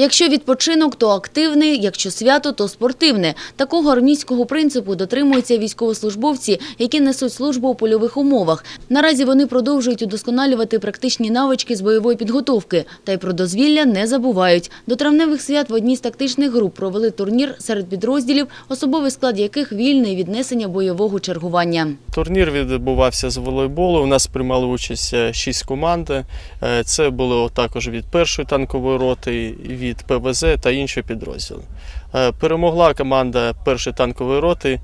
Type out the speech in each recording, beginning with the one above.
Якщо відпочинок, то активний, якщо свято, то спортивне. Такого армійського принципу дотримуються військовослужбовці, які несуть службу у польових умовах. Наразі вони продовжують удосконалювати практичні навички з бойової підготовки. Та й про дозвілля не забувають. До травневих свят в одній з тактичних груп провели турнір серед підрозділів, особовий склад яких вільний від несення бойового чергування. Турнір відбувався з волейболу. У нас приймали участь е, шість команд. Е, Це було також від першої танкової роти, від ПВЗ та інші підрозділи. Е, Перемогла команда першої танкової роти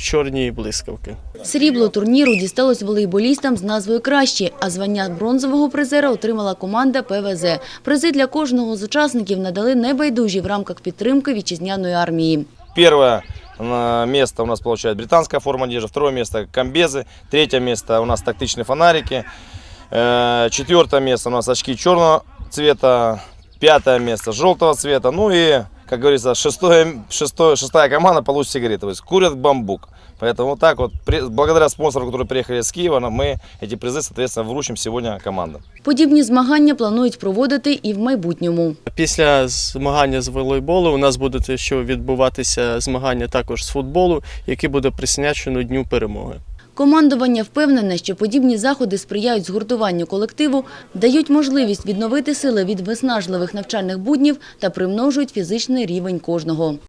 Чорні блискавки. Срібло турніру дісталось волейболістам з назвою «Кращі», а звання бронзового призера отримала команда ПВЗ. Призи для кожного з учасників надали небайдужі в рамках підтримки вітчизняної армії. Первое э, место у нас получает британская форма одежды, второе место комбезы, третье место у нас тактичные фонарики, э, четвертое место у нас очки черного цвета, пятое место желтого цвета, ну и, как говорится, шестое, шестое, шестая команда получит сигареты, то есть курят бамбук. Поэтому вот так вот, при- благодаря спонсорам, которые приехали с Киева, мы эти призы, соответственно, вручим сегодня командам. Подібні змагання планують проводити і в майбутньому. Після змагання з волейболу у нас буде ще відбуватися змагання також з футболу, яке буде присвячено Дню перемоги. Командування впевнене, що подібні заходи сприяють згуртуванню колективу, дають можливість відновити сили від виснажливих навчальних буднів та примножують фізичний рівень кожного.